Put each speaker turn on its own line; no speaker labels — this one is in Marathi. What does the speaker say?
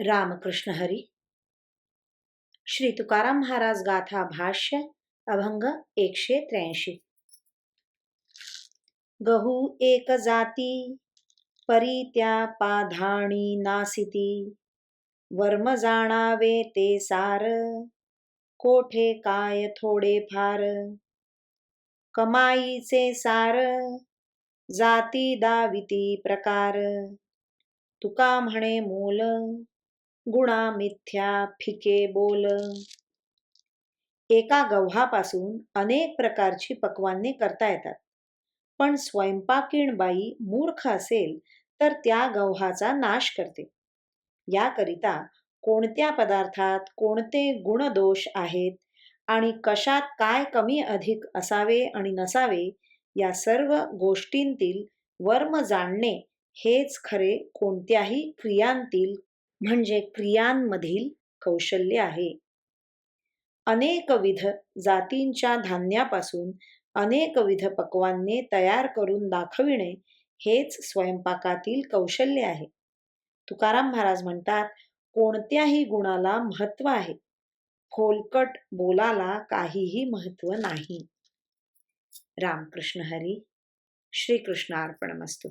रामकृष्ण हरी। श्री तुकाराम महाराज गाथा भाष्य अभंग एकशे त्र्याऐंशी। गहू एक जाती परीत्या पाधाणी नासिती। वर्म जाणावे ते सार कोठे काय थोडे फार। कमाईचे सार जाती दाविती प्रकार। तुका म्हणे मूल गुणा मिथ्या फिके बोल. एका गव्हापासून अनेक प्रकारची पक्वान्ने करता येतात. पण स्वयंपाकीण बाई मूर्ख असेल तर त्या गव्हाचा नाश करते. याकरिता कोणत्या पदार्थात कोणते गुणदोष आहेत आणि कशात काय कमी अधिक असावे आणि नसावे या सर्व गोष्टींतील वर्म जाणणे हेच खरे कोणत्याही क्रियांतील म्हणजे क्रियांमधील कौशल्य आहे. अनेकविध जातींच्या धान्यापासून अनेकविध पक्वांने तयार करून दाखविणे हेच स्वयंपाकातील कौशल्य आहे. तुकाराम महाराज म्हणतात कोणत्याही गुणाला महत्त्व आहे. फोलकट बोलाला काहीही महत्त्व नाही. रामकृष्ण हरी श्रीकृष्ण अर्पणमस्तू.